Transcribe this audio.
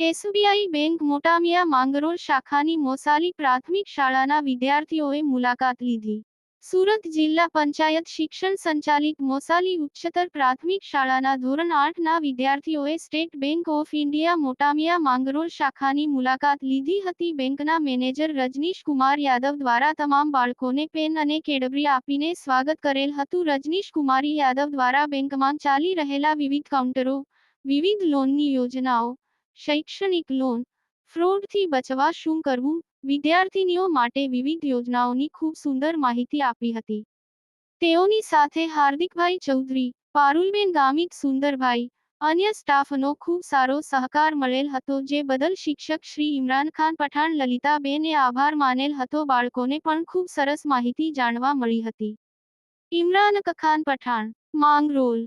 SBI bank Motamiya Mangrol શાખાની મોસાલી પ્રાથમિક શાળાના વિદ્યાર્થીઓએ મુલાકાત લીધી. સુરત જિલ્લા પંચાયત શિક્ષણ સંચાલિત મોસાલી ઉચ્ચતર પ્રાથમિક શાળાના ધોરણ આઠના વિદ્યાર્થીઓએ State Bank of India Motamiya Mangrol શાખાની મુલાકાત લીધી હતી. બેંકના મેનેજર રજનીશ કુમાર યાદવ દ્વારા તમામ બાળકોને પેન અને કેડબરી આપીને સ્વાગત કરેલ હતું. રજનીશ કુમારી યાદવ દ્વારા બેંકમાં ચાલી રહેલા વિવિધ કાઉન્ટરો, વિવિધ લોનની યોજનાઓ શૈક્ષણિક લોન, ફ્રોડથી બચવા શું કરવું? વિદ્યાર્થીનીઓ માટે વિવિધ યોજનાઓની ખૂબ સુંદર માહિતી આપી હતી. તેઓની સાથે હાર્દિકભાઈ ચૌધરી, પારુલબેન ગામિત સુંદરભાઈ, અન્ય સ્ટાફનો ખૂબ સારો સહકાર મળેલ હતો જે બદલ શિક્ષક શ્રી ઇમરાન ખાન પઠાણ, લલિતાબેને આભાર માનેલ હતો. બાળકોને પણ ખૂબ સરસ માહિતી જાણવા મળી હતી. ઇમરાન ખાન પઠાણ, માંગરોલ.